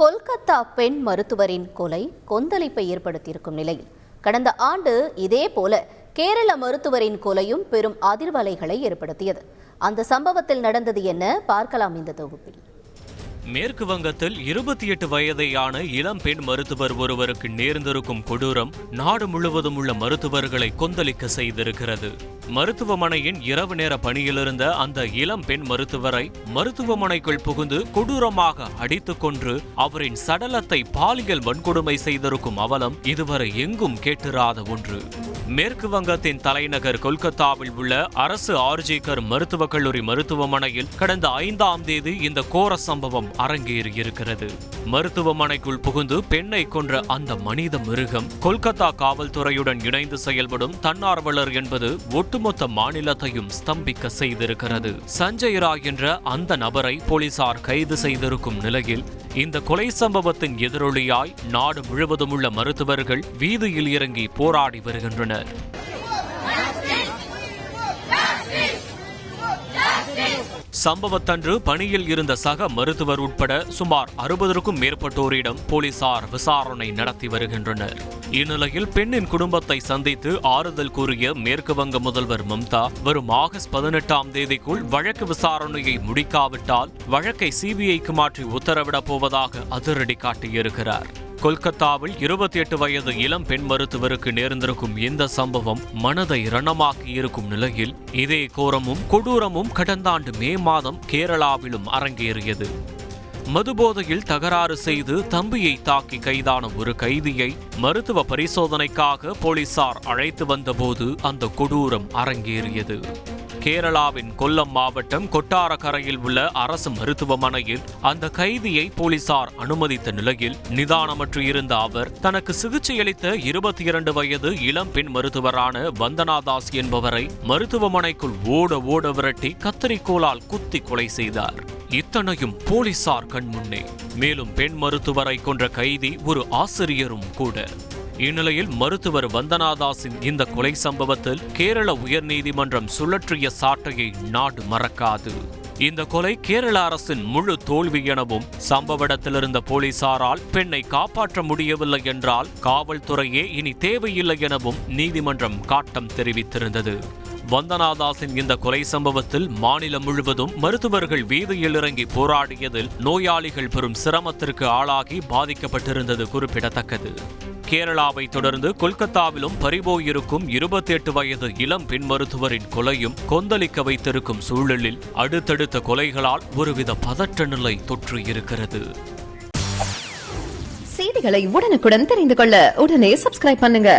கொல்கத்தா பெண் மருத்துவரின் கொலை கொந்தளிப்பை ஏற்படுத்தியிருக்கும் நிலையில் கடந்த ஆண்டு இதே போல கேரள மருத்துவரின் கொலையும் பெரும் அதிர்வலைகளை ஏற்படுத்தியது. அந்த சம்பவத்தில் நடந்தது என்ன? பார்க்கலாம் இந்த தொகுப்பில். மேற்கு வங்கத்தில் இருபத்தி எட்டு வயதையான இளம் பெண் மருத்துவர் ஒருவருக்கு நேர்ந்திருக்கும் கொடூரம் நாடு முழுவதும் உள்ள மருத்துவர்களை கொந்தளிக்க செய்திருக்கிறது. மருத்துவமனையின் இரவு நேர பணியிலிருந்த அந்த இளம் பெண் மருத்துவரை மருத்துவமனைக்குள் புகுந்து கொடூரமாக அடித்துக் கொன்று அவரின் சடலத்தை பாலியல் வன்கொடுமை செய்திருக்கும் அவலம் இதுவரை எங்கும் கேட்டிராத ஒன்று. மேற்கு வங்கத்தின் தலைநகர் கொல்கத்தாவில் உள்ள அரசு ஆர்ஜிகர் மருத்துவக் கல்லூரி மருத்துவமனையில் கடந்த ஐந்தாம் தேதி இந்த கோர சம்பவம் அரங்கேறியிருக்கிறது. மருத்துவமனைக்குள் புகுந்து பெண்ணை கொன்ற அந்த மனித மிருகம் கொல்கத்தா காவல்துறையுடன் இணைந்து செயல்படும் தன்னார்வலர் என்பது ஒட்டுமொத்த மாநிலத்தையும் ஸ்தம்பிக்க செய்திருக்கிறது. சஞ்சய் ராய் என்ற அந்த நபரை போலீசார் கைது செய்திருக்கும் நிலையில் இந்த கொலை சம்பவத்தின் எதிரொலியாய் நாடு முழுவதும் உள்ள மருத்துவர்கள் வீதியில் இறங்கி போராடி வருகின்றனர். சம்பவத்தன்று பணியில் இருந்த சக மருத்துவர் உட்பட சுமார் அறுபதற்கும் மேற்பட்டோரிடம் போலீசார் விசாரணை நடத்தி வருகின்றனர். இந்நிலையில் பெண்ணின் குடும்பத்தை சந்தித்து ஆறுதல் கூறிய மேற்கு வங்க முதல்வர் மம்தா வரும் ஆகஸ்ட் பதினெட்டாம் தேதிக்குள் வழக்கு விசாரணையை முடிக்காவிட்டால் வழக்கை சிபிஐக்கு மாற்றி உத்தரவிடப் போவதாக அதிரடி காட்டியிருக்கிறார். கொல்கத்தாவில் இருபத்தி எட்டு வயது இளம் பெண் மருத்துவருக்கு நேர்ந்திருக்கும் இந்த சம்பவம் மனதை ரணமாக்கி இருக்கும் நிலையில் இதே கோரமும் கொடூரமும் கடந்த ஆண்டு மே மாதம் கேரளாவிலும் அரங்கேறியது. மதுபோதையில் தகராறு செய்து தம்பியை தாக்கி கைதான ஒரு கைதியை மருத்துவ பரிசோதனைக்காக போலீசார் அழைத்து வந்தபோது அந்த கொடூரம் அரங்கேறியது. கேரளாவின் கொல்லம் மாவட்டம் கொட்டாரக்கரையில் உள்ள அரசு மருத்துவமனையில் அந்த கைதியை போலீசார் அனுமதித்த நிலையில் நிதானமற்று இருந்த அவர் தனக்கு சிகிச்சையளித்த இருபத்தி இரண்டு வயது இளம் பெண் மருத்துவரான வந்தனாதாஸ் என்பவரை மருத்துவமனைக்குள் ஓட ஓட விரட்டி கத்தரிக்கோலால் குத்தி கொலை செய்தார். இத்தனையும் போலீசார் கண்முன்னே மேலும் பெண் மருத்துவரை கொன்ற கைதி ஒரு ஆசிரியரும் கூட. இந்நிலையில் மருத்துவர் வந்தனாதாஸின் இந்த கொலை சம்பவத்தில் கேரள உயர்நீதிமன்றம் சுழற்றிய சாட்டையை நாடு மறக்காது. இந்த கொலை கேரள அரசின் முழு தோல்வி எனவும் சம்பவ இடத்திலிருந்த போலீசாரால் பெண்ணை காப்பாற்ற முடியவில்லை என்றால் காவல்துறையே இனி தேவையில்லை எனவும் நீதிமன்றம் காட்டம் தெரிவித்திருந்தது. வந்தனாதாஸின் இந்த கொலை சம்பவத்தில் மாநிலம் முழுவதும் மருத்துவர்கள் வீதியில் இறங்கி போராடியதில் நோயாளிகள் பெரும் சிரமத்திற்கு ஆளாகி பாதிக்கப்பட்டிருந்தது குறிப்பிடத்தக்கது. கேரளாவை தொடர்ந்து கொல்கத்தாவிலும் பறிபோயிருக்கும் இருபத்தி எட்டு வயது இளம் பெண் மருத்துவரின் கொலையும் கொந்தளிக்க வைத்திருக்கும் சூழலில் அடுத்தடுத்த கொலைகளால் ஒருவித பதற்ற நிலை தொற்று இருக்கிறது செய்திகளை உடனுக்குடன் தெரிந்து கொள்ள உடனே சப்ஸ்கிரைப் பண்ணுங்க.